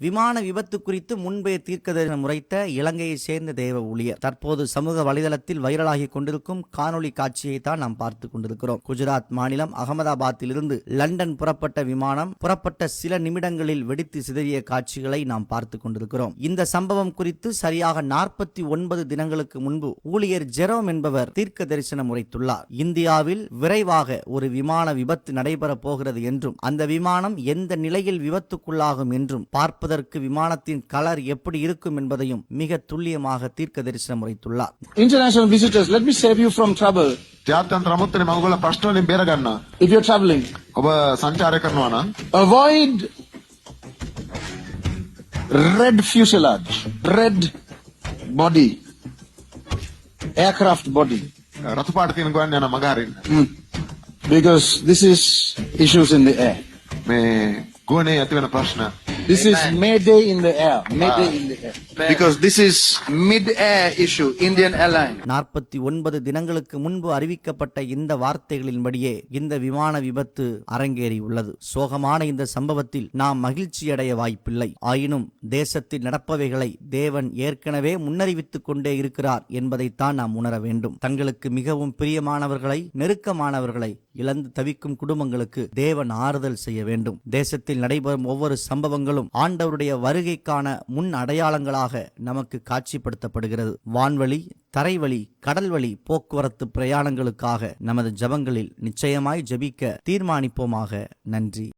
விமான விபத்து குறித்து முன்பே தீர்க்கதரிசனம் உரைத்த இலங்கையை சேர்ந்த தேவ ஊழியர். தற்போது சமூக வலைதளத்தில் வைரலாகி கொண்டிருக்கும் காணொளி காட்சியை தான் நாம் பார்த்து கொண்டிருக்கிறோம். குஜராத் மாநிலம் அகமதாபாத்தில் இருந்து லண்டன் புறப்பட்ட விமானம் புறப்பட்ட சில நிமிடங்களில் வெடித்து சிதறிய காட்சிகளை நாம் பார்த்து கொண்டிருக்கிறோம். இந்த சம்பவம் குறித்து சரியாக நாற்பத்தி ஒன்பது தினங்களுக்கு முன்பு ஊழியர் ஜெரோம் என்பவர் தீர்க்க தரிசனம் உரைத்துள்ளார் இந்தியாவில் விரைவாக ஒரு விமான விபத்து நடைபெறப் போகிறது என்றும் அந்த விமானம் எந்த நிலையில் விபத்துக்குள்ளாகும் என்றும் பார்ப்ப பார்ப்பதற்கு விமானத்தின் கலர் எப்படி இருக்கும் என்பதையும் மிக துல்லியமாக தீர்க்க தரிசனம் உரைத்துள்ளார் international visitors let me save you from trouble ಜಾತ್ಯಂತರ ಮತ್ತು ನಿಮ್ಮ ಅವುಗಳ ಪ್ರಶ್ನೆ ಬೇರೆಗಣ್ಣ ಇಫ್ ಯು ಟ್ರಾವೆಲಿಂಗ್ ಒಬ್ಬ ಸಂಚಾರಕನ್ವಾನ avoid red fuselage red body aircraft body ರಥಪಾಡ್ತೀನಿ ನನ್ನ ಮಗಾರಿನ because this is issues in the air May ಗೋಣೆ ಅಥವಾ ಪ್ರಶ್ನ This Amen. is Mayday in the air. Mayday ah. in the air. Because this is mid-air issue, Indian airline. நாற்பத்தி ஒன்பது தினங்களுக்கு முன்பு அறிவிக்கப்பட்ட இந்த வார்த்தைகளின்படியே இந்த விமான விபத்து அரங்கேறி உள்ளது சோகமான இந்த சம்பவத்தில் நாம் மகிழ்ச்சியடைய வாய்ப்பில்லை ஆயினும் தேசத்தில் நடப்பவைகளை தேவன் ஏற்கனவே முன்னறிவித்துக் கொண்டே இருக்கிறார் என்பதைத்தான் நாம் உணர வேண்டும் தங்களுக்கு மிகவும் பிரியமானவர்களை நெருக்கமானவர்களை இழந்து தவிக்கும் குடும்பங்களுக்கு தேவன் ஆறுதல் செய்ய வேண்டும். தேசத்தில் நடைபெறும் ஒவ்வொரு சம்பவங்களும் ஆண்டவருடைய வருகைக்கான முன் அடையாளங்களாக நமக்கு காட்சிப்படுத்தப்படுகிறது. வான்வழி தரைவழி கடல்வழி போக்குவரத்து பிரயாணங்களுக்காக நமது ஜபங்களில் நிச்சயமாய் ஜபிக்க தீர்மானிப்போமாக. நன்றி.